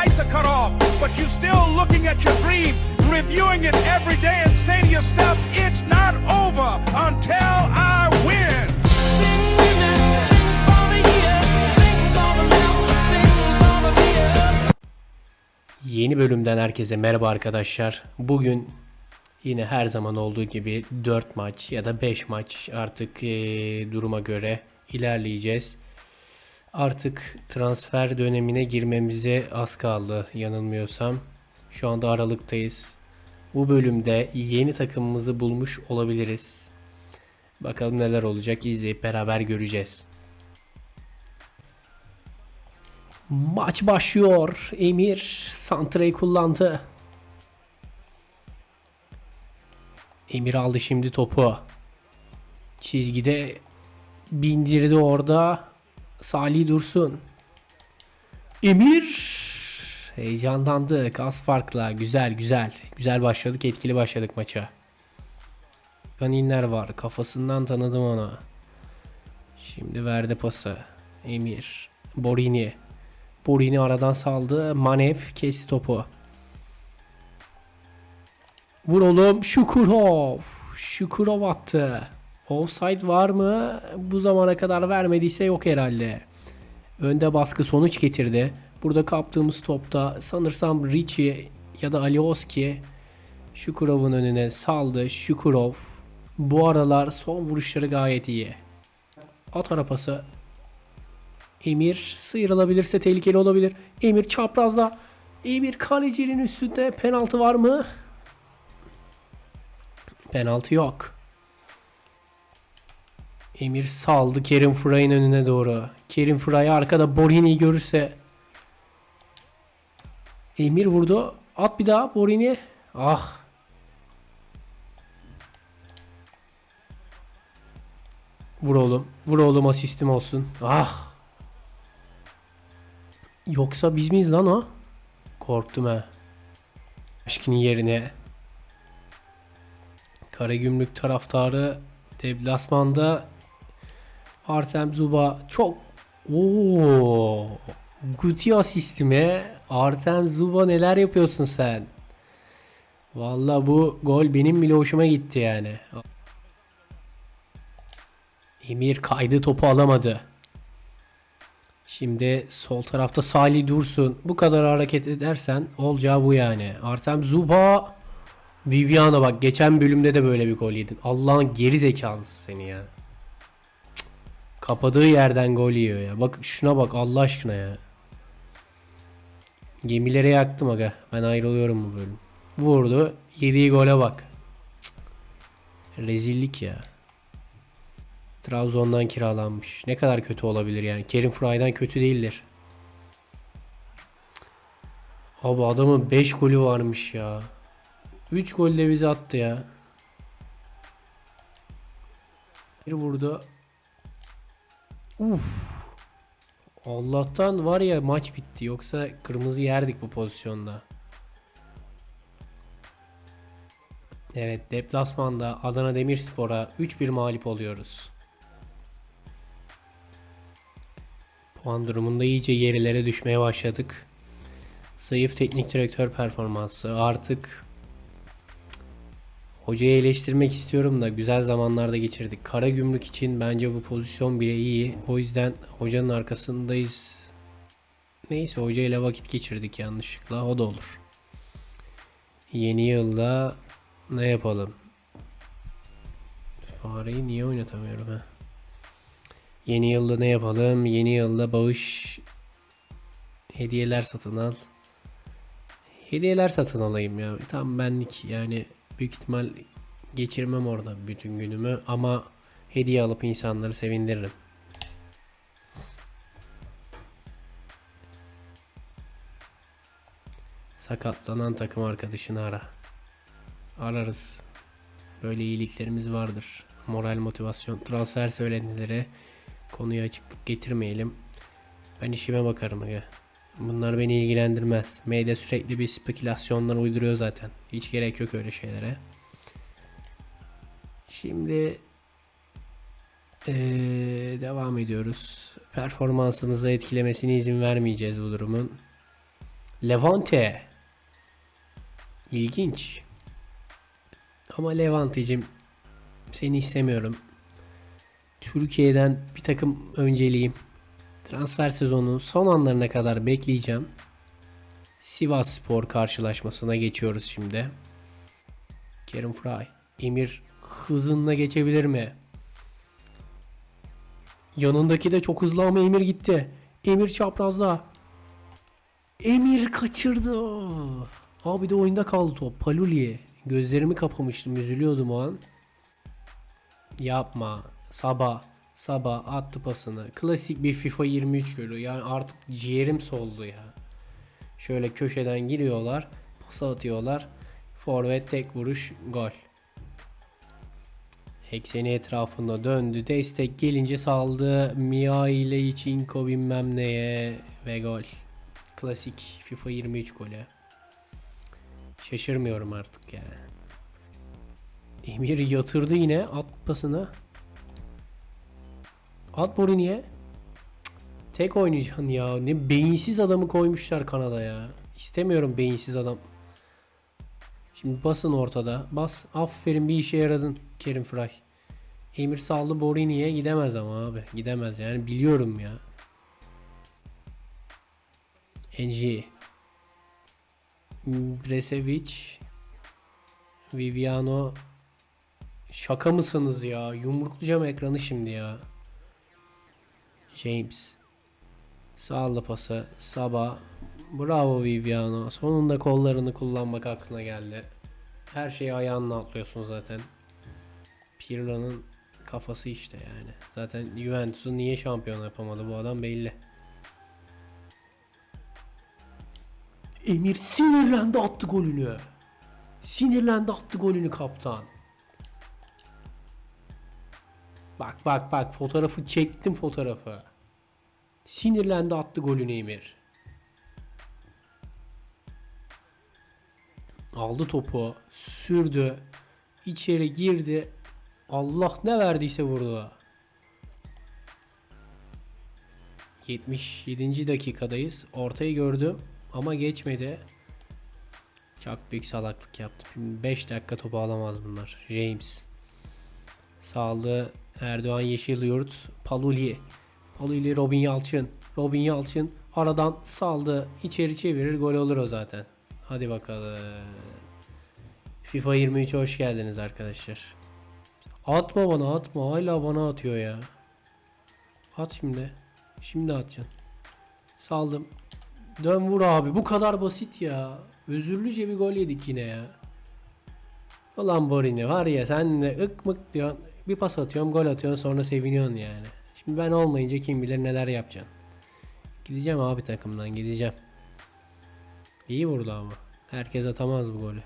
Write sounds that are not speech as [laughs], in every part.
lights are cut off, but you're still looking at your dream, reviewing it every day, and saying to yourself, it's not over until I win. Yeni bölümden herkese merhaba arkadaşlar. Bugün yine her zaman olduğu gibi 4 maç ya da 5 maç artık duruma göre ilerleyeceğiz. Artık transfer dönemine girmemize az kaldı yanılmıyorsam. Şu anda Aralık'tayız. Bu bölümde yeni takımımızı bulmuş olabiliriz. Bakalım neler olacak izleyip beraber göreceğiz. Maç başlıyor. Emir Santra'yı kullandı. Emir aldı şimdi topu. Çizgide bindirdi orada. Salih Dursun. Emir heyecanlandı. Gaz farkla. Güzel güzel. Güzel başladık. Etkili başladık maça. Kaninler var. Kafasından tanıdım onu. Şimdi verdi pası. Emir. Borini. Borini aradan saldı. Manev kesti topu. Vur oğlum. Şukurov. Şukurov attı. Offside var mı? Bu zamana kadar vermediyse yok herhalde. Önde baskı sonuç getirdi. Burada kaptığımız topta sanırsam Richie ya da Alioski Şukurov'un önüne saldı. Şukurov bu aralar son vuruşları gayet iyi. At arapası Emir sıyrılabilirse tehlikeli olabilir. Emir çaprazda. Emir kalecinin üstünde penaltı var mı? Penaltı yok. Emir saldı Kerim Fray'ın önüne doğru. Kerim Fray arkada Borini'yi görürse Emir vurdu. At bir daha Borini. Ah. Vur oğlum. Vur oğlum asistim olsun. Ah. Yoksa biz miyiz lan o? Korktum ha. Aşkının yerine. Karagümrük taraftarı deplasmanda Artem Zuba çok Oo. Guti asistime Artem Zuba neler yapıyorsun sen? Valla bu gol benim bile hoşuma gitti yani. Emir kaydı topu alamadı. Şimdi sol tarafta Salih Dursun. Bu kadar hareket edersen olacağı bu yani. Artem Zuba Viviana bak geçen bölümde de böyle bir gol yedin. Allah'ın geri zekalısı seni ya. Kapadığı yerden gol yiyor ya. Bak şuna bak Allah aşkına ya. Gemilere yaktım aga. Ben ayrılıyorum bu bölüm. Vurdu. Yediği gole bak. Cık. Rezillik ya. Trabzon'dan kiralanmış. Ne kadar kötü olabilir yani. Kerim Fray'dan kötü değildir. Abi adamın 5 golü varmış ya. 3 golle bizi attı ya. Bir vurdu. Uf. Allah'tan var ya maç bitti. Yoksa kırmızı yerdik bu pozisyonda. Evet deplasmanda Adana Demirspor'a 3-1 mağlup oluyoruz. Puan durumunda iyice gerilere düşmeye başladık. Zayıf teknik direktör performansı artık Hocayı eleştirmek istiyorum da güzel zamanlarda geçirdik. Kara gümrük için bence bu pozisyon bile iyi. O yüzden hocanın arkasındayız. Neyse hocayla vakit geçirdik yanlışlıkla. O da olur. Yeni yılda ne yapalım? Fareyi niye oynatamıyorum ha? Yeni yılda ne yapalım? Yeni yılda bağış hediyeler satın al. Hediyeler satın alayım ya. Tam benlik yani büyük ihtimal geçirmem orada bütün günümü ama hediye alıp insanları sevindiririm. Sakatlanan takım arkadaşını ara. Ararız. Böyle iyiliklerimiz vardır. Moral motivasyon transfer söylentileri konuya açıklık getirmeyelim. Ben işime bakarım aga. Bunlar beni ilgilendirmez. Medya sürekli bir spekülasyonlar uyduruyor zaten. Hiç gerek yok öyle şeylere. Şimdi eee, devam ediyoruz. Performansımızı etkilemesine izin vermeyeceğiz bu durumun. Levante. İlginç. Ama Levante'cim seni istemiyorum. Türkiye'den bir takım önceliğim. Transfer sezonu son anlarına kadar bekleyeceğim. Sivas Spor karşılaşmasına geçiyoruz şimdi. Kerim Fry. Emir hızınla geçebilir mi? Yanındaki de çok hızlı ama Emir gitti. Emir çaprazda. Emir kaçırdı. Abi de oyunda kaldı top. Paluli. Gözlerimi kapamıştım. Üzülüyordum o an. Yapma. Sabah. Sabah attı pasını. Klasik bir FIFA 23 golü. Yani artık ciğerim soldu ya. Şöyle köşeden giriyorlar. Pas atıyorlar. Forvet tek vuruş. Gol. Ekseni etrafında döndü. Destek gelince saldı. Mia ile Içinko bilmem neye. Ve gol. Klasik FIFA 23 golü. Şaşırmıyorum artık ya. Emir yatırdı yine at pasını. At. Cık, Tek oynayacaksın ya. Ne beyinsiz adamı koymuşlar Kanada ya. İstemiyorum beyinsiz adam. Şimdi basın ortada. Bas. Aferin bir işe yaradın Kerim Fry. Emir sallı Borini'ye gidemez ama abi. Gidemez yani biliyorum ya. Enji. Bresevic. Viviano. Şaka mısınız ya? Yumruklayacağım ekranı şimdi ya. James. Sağlı pası. Saba. Bravo Viviano. Sonunda kollarını kullanmak aklına geldi. Her şeyi ayağınla atlıyorsun zaten. Pirlo'nun kafası işte yani. Zaten Juventus'u niye şampiyon yapamadı bu adam belli. Emir sinirlendi attı golünü. Sinirlendi attı golünü kaptan. Bak bak bak fotoğrafı çektim fotoğrafı. Sinirlendi attı golünü Emir. Aldı topu, sürdü, içeri girdi. Allah ne verdiyse vurdu. 77. dakikadayız. Ortayı gördüm ama geçmedi. Çok büyük salaklık yaptı. 5 dakika topu alamaz bunlar. James. Sağlı Erdoğan Yeşilyurt. Paluli. Paluli Robin Yalçın. Robin Yalçın aradan saldı. içeri çevirir gol olur o zaten. Hadi bakalım. FIFA 23'e hoş geldiniz arkadaşlar. Atma bana atma. Hala bana atıyor ya. At şimdi. Şimdi atacaksın. Saldım. Dön vur abi. Bu kadar basit ya. Özürlüce bir gol yedik yine ya. Ulan Borini var ya sen de ık mık diyorsun. Bir pas atıyorsun gol atıyorsun sonra seviniyorsun yani. Şimdi ben olmayınca kim bilir neler yapacaksın. Gideceğim abi takımdan gideceğim. İyi vurdu ama. Herkes atamaz bu golü.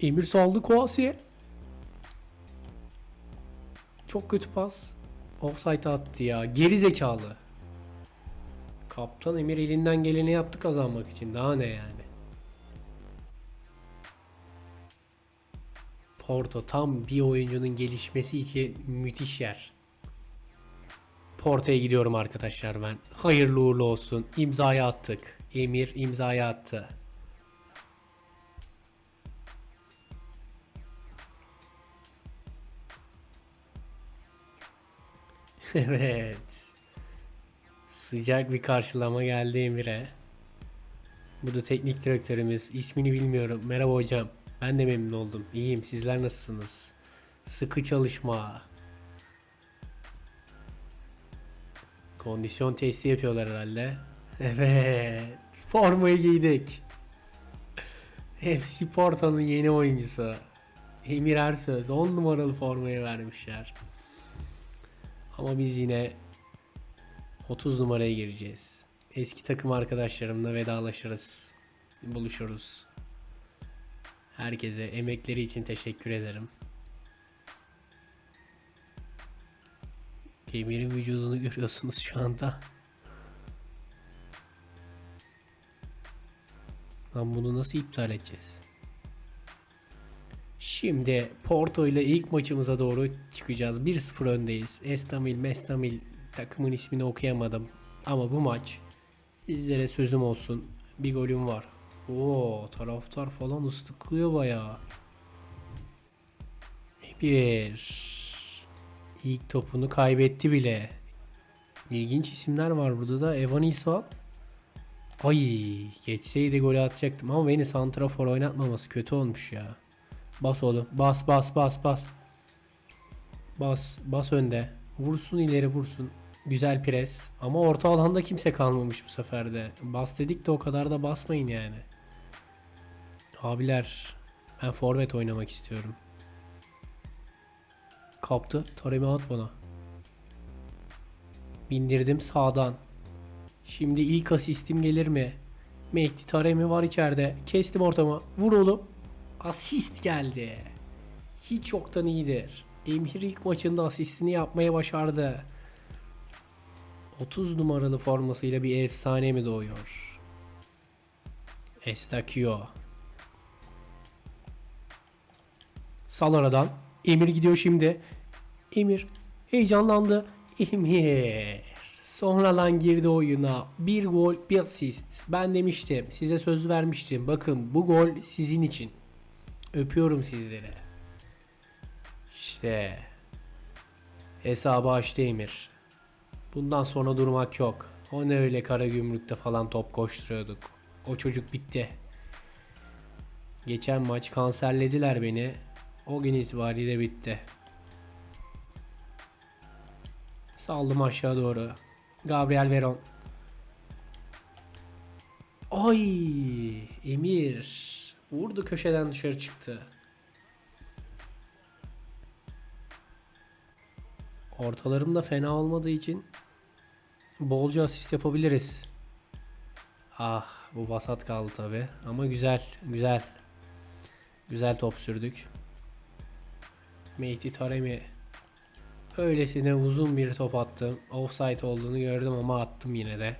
Emir saldı Koasi'ye. Çok kötü pas. Offside attı ya. Geri zekalı. Kaptan Emir elinden geleni yaptı kazanmak için. Daha ne yani? Porto tam bir oyuncunun gelişmesi için müthiş yer. Porto'ya gidiyorum arkadaşlar ben. Hayırlı uğurlu olsun. İmzayı attık. Emir imzayı attı. [laughs] evet. Sıcak bir karşılama geldi Emir'e. Bu da teknik direktörümüz. İsmini bilmiyorum. Merhaba hocam. Ben de memnun oldum. İyiyim. Sizler nasılsınız? Sıkı çalışma. Kondisyon testi yapıyorlar herhalde. [laughs] Evet. Formayı giydik. FC Porto'nun yeni oyuncusu. Emir Ersöz 10 numaralı formayı vermişler. Ama biz yine 30 numaraya gireceğiz. Eski takım arkadaşlarımla vedalaşırız. Buluşuruz. Herkese emekleri için teşekkür ederim. Emir'in vücudunu [laughs] görüyorsunuz şu anda. Lan bunu nasıl iptal edeceğiz? Şimdi Porto ile ilk maçımıza doğru çıkacağız. 1-0 öndeyiz. Estamil, Mestamil takımın ismini okuyamadım. Ama bu maç Sizlere sözüm olsun. Bir golüm var. Oo taraftar falan ıslıklıyor bayağı. Bir. İlk topunu kaybetti bile. İlginç isimler var burada da. Evan İsa. Ay geçseydi golü atacaktım ama beni santrafor oynatmaması kötü olmuş ya. Bas oğlum. Bas bas bas bas. Bas bas önde. Vursun ileri vursun. Güzel pres. Ama orta alanda kimse kalmamış bu sefer de. Bas dedik de o kadar da basmayın yani. Abiler ben forvet oynamak istiyorum. Kaptı. Taremi at bana. Bindirdim sağdan. Şimdi ilk asistim gelir mi? Mehdi Taremi var içeride. Kestim ortamı. Vur oğlum. Asist geldi. Hiç yoktan iyidir. Emir ilk maçında asistini yapmaya başardı. 30 numaralı formasıyla bir efsane mi doğuyor? Estakio. Sal. Emir gidiyor şimdi. Emir heyecanlandı. Emir. Sonradan girdi oyuna. Bir gol, bir asist. Ben demiştim, size söz vermiştim. Bakın bu gol sizin için. Öpüyorum sizleri. İşte hesabı açtı Emir. Bundan sonra durmak yok. O ne öyle kara gümrükte falan top koşturuyorduk. O çocuk bitti. Geçen maç kanserlediler beni. O gün itibariyle bitti. Saldım aşağı doğru. Gabriel Veron. Ay Emir. Vurdu köşeden dışarı çıktı. Ortalarım da fena olmadığı için bolca asist yapabiliriz. Ah bu vasat kaldı tabi ama güzel güzel. Güzel top sürdük. Mehdi Taremi öylesine uzun bir top attım. Offside olduğunu gördüm ama attım yine de.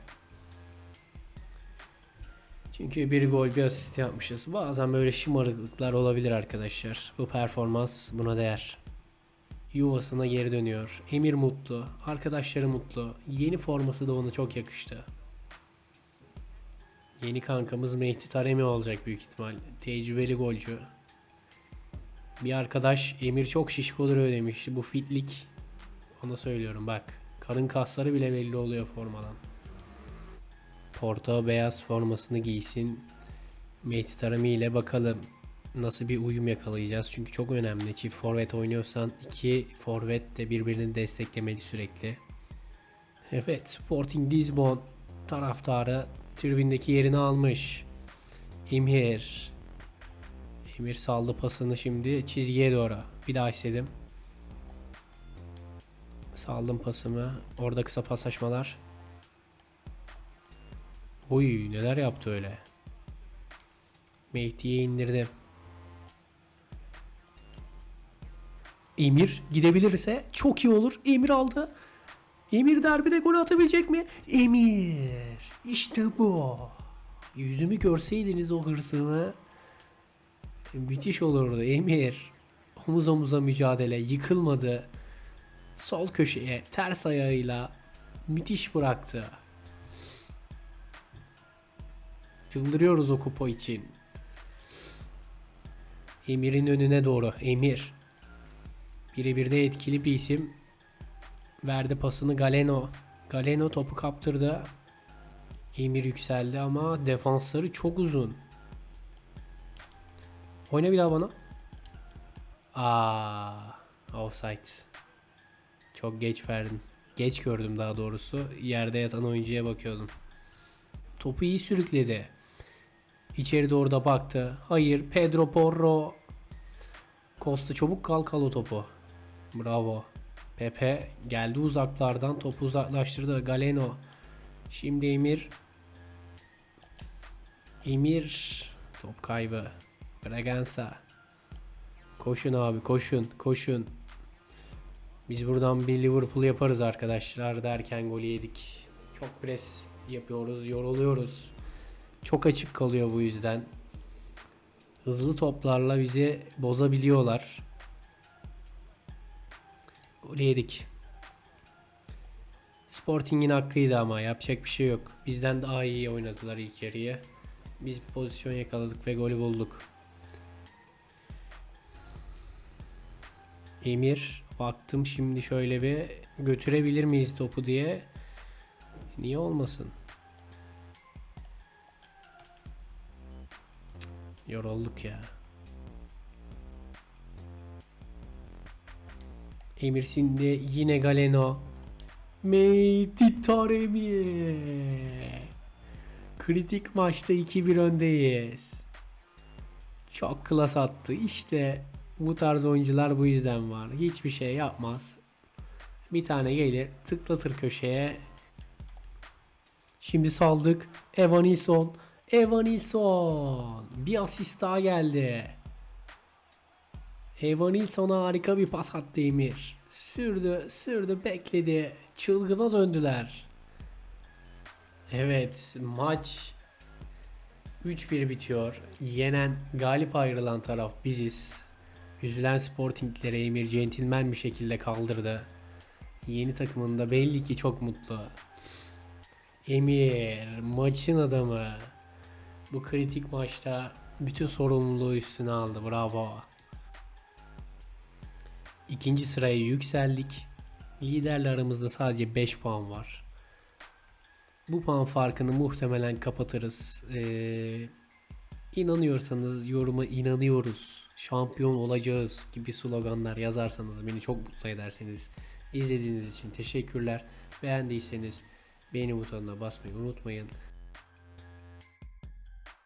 Çünkü bir gol bir asist yapmışız. Bazen böyle şımarıklıklar olabilir arkadaşlar. Bu performans buna değer. Yuvasına geri dönüyor. Emir mutlu. Arkadaşları mutlu. Yeni forması da ona çok yakıştı. Yeni kankamız Mehdi Taremi olacak büyük ihtimal. Tecrübeli golcü. Bir arkadaş Emir çok şişko duruyor demiş. Bu fitlik. Ona söylüyorum bak. Karın kasları bile belli oluyor formadan. Porto beyaz formasını giysin. Mehdi Taremi ile bakalım nasıl bir uyum yakalayacağız. Çünkü çok önemli. Çift forvet oynuyorsan iki forvet de birbirini desteklemeli sürekli. Evet Sporting Lisbon taraftarı tribündeki yerini almış. Emir. Emir saldı pasını şimdi çizgiye doğru. Bir daha istedim. Saldım pasımı. Orada kısa paslaşmalar. Oy neler yaptı öyle. Mehdi'ye indirdim. Emir gidebilirse çok iyi olur. Emir aldı. Emir derbide gol atabilecek mi? Emir. İşte bu. Yüzümü görseydiniz o hırsımı. Müthiş olurdu Emir. Omuz omuza mücadele yıkılmadı. Sol köşeye ters ayağıyla müthiş bıraktı. Çıldırıyoruz o kupa için. Emir'in önüne doğru. Emir. Birebir de etkili bir isim. Verdi pasını Galeno. Galeno topu kaptırdı. Emir yükseldi ama defansları çok uzun. Oyna bir daha bana. Aa, offside. Çok geç verdim. Geç gördüm daha doğrusu. Yerde yatan oyuncuya bakıyordum. Topu iyi sürükledi. İçeri doğru da baktı. Hayır Pedro Porro. Costa çabuk kalk al o topu. Bravo. Pepe geldi uzaklardan topu uzaklaştırdı. Galeno. Şimdi Emir. Emir. Top kaybı. Braganza. Koşun abi koşun koşun. Biz buradan bir Liverpool yaparız arkadaşlar derken golü yedik. Çok pres yapıyoruz, yoruluyoruz. Çok açık kalıyor bu yüzden. Hızlı toplarla bizi bozabiliyorlar. Golü yedik. Sporting'in hakkıydı ama yapacak bir şey yok. Bizden daha iyi oynadılar ilk yarıya. Biz bir pozisyon yakaladık ve golü bulduk. Emir baktım şimdi şöyle bir götürebilir miyiz topu diye. Niye olmasın? Yorulduk ya. Emir şimdi yine Galeno. Meyti Taremi. Kritik maçta 2-1 öndeyiz. Çok klas attı. İşte bu tarz oyuncular bu yüzden var. Hiçbir şey yapmaz. Bir tane gelir tıklatır köşeye. Şimdi saldık. Evan Nilsson. Evan Nilsson. Bir asist daha geldi. Evan Nilsson'a harika bir pas attı Emir. Sürdü, sürdü, bekledi. Çılgına döndüler. Evet, maç 3-1 bitiyor. Yenen, galip ayrılan taraf biziz. Üzülen Sporting'lere Emir centilmen bir şekilde kaldırdı. Yeni takımında belli ki çok mutlu. Emir, maçın adamı. Bu kritik maçta bütün sorumluluğu üstüne aldı. Bravo. İkinci sıraya yükseldik. Liderle aramızda sadece 5 puan var. Bu puan farkını muhtemelen kapatırız. Ee, inanıyorsanız yoruma inanıyoruz. Şampiyon olacağız gibi sloganlar yazarsanız beni çok mutlu edersiniz. İzlediğiniz için teşekkürler. Beğendiyseniz beğeni butonuna basmayı unutmayın.